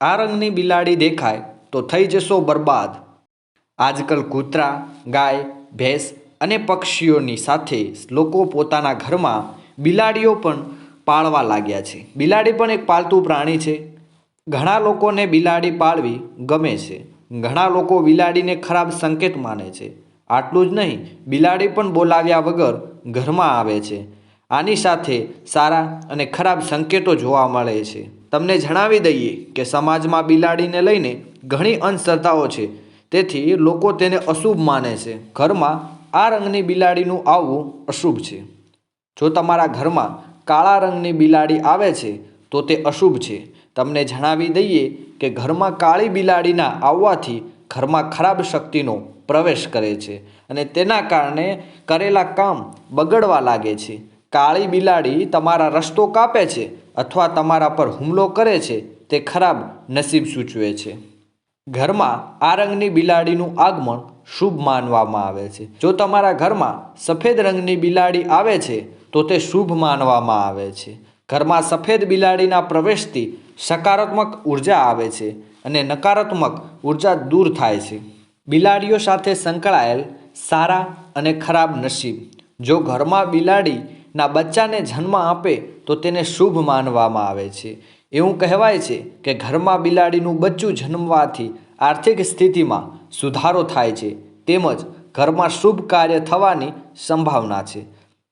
આ રંગની બિલાડી દેખાય તો થઈ જશો બરબાદ. આજકાલ કૂતરા, ગાય, ભેંસ અને પક્ષીઓની સાથે લોકો પોતાના ઘરમાં બિલાડીઓ પણ પાળવા લાગ્યા છે. બિલાડી પણ એક પાલતુ પ્રાણી છે. ઘણા લોકોને બિલાડી પાળવી ગમે છે. ઘણા લોકો બિલાડીને ખરાબ સંકેત માને છે. આટલું જ નહીં, બિલાડી પણ બોલાવ્યા વગર ઘરમાં આવે છે. આની સાથે સારા અને ખરાબ સંકેતો જોવા મળે છે. તમને જણાવી દઈએ કે સમાજમાં બિલાડીને લઈને ઘણી અંધશ્રદ્ધાઓ છે. તેથી લોકો તેને અશુભ માને છે. ઘરમાં આ રંગની બિલાડીનું આવવું અશુભ છે. જો તમારા ઘરમાં કાળા રંગની બિલાડી આવે છે, તો તે અશુભ છે. તમને જણાવી દઈએ કે ઘરમાં કાળી બિલાડીના આવવાથી ઘરમાં ખરાબ શક્તિનો પ્રવેશ કરે છે અને તેના કારણે કરેલા કામ બગડવા લાગે છે. કાળી બિલાડી તમારા રસ્તો કાપે છે અથવા તમારા પર હુમલો કરે છે, તે ખરાબ નસીબ સૂચવે છે. ઘરમાં આ રંગની બિલાડીનું આગમન શુભ માનવામાં આવે છે. જો તમારા ઘરમાં સફેદ રંગની બિલાડી આવે છે, તો તે શુભ માનવામાં આવે છે. ઘરમાં સફેદ બિલાડીના પ્રવેશથી સકારાત્મક ઊર્જા આવે છે અને નકારાત્મક ઊર્જા દૂર થાય છે. બિલાડીઓ સાથે સંકળાયેલ સારા અને ખરાબ નસીબ. જો ઘરમાં બિલાડીના બચ્ચાને જન્મ આપે તો તેને શુભ માનવામાં આવે છે. એવું કહેવાય છે કે ઘરમાં બિલાડીનું બચ્ચું જન્મવાથી આર્થિક સ્થિતિમાં સુધારો થાય છે. તેમજ ઘરમાં શુભ કાર્ય થવાની સંભાવના છે.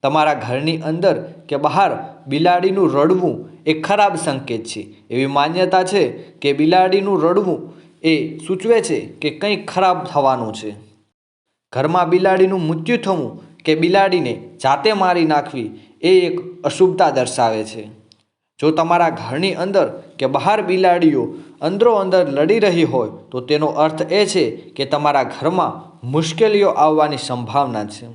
તમારા ઘરની અંદર કે બહાર બિલાડીનું રડવું એ ખરાબ સંકેત છે. એવી માન્યતા છે કે બિલાડીનું રડવું એ સૂચવે છે કે કંઈક ખરાબ થવાનું છે. ઘરમાં બિલાડીનું મૃત્યુ થવું કે બિલાડીને જાતે મારી નાખવી એ એક અશુભતા દર્શાવે છે. જો તમારા ઘરની અંદર કે બહાર બિલાડીઓ અંદરો અંદર લડી રહી હોય, તો તેનો અર્થ એ છે કે તમારા ઘરમાં મુશ્કેલીઓ આવવાની સંભાવના છે.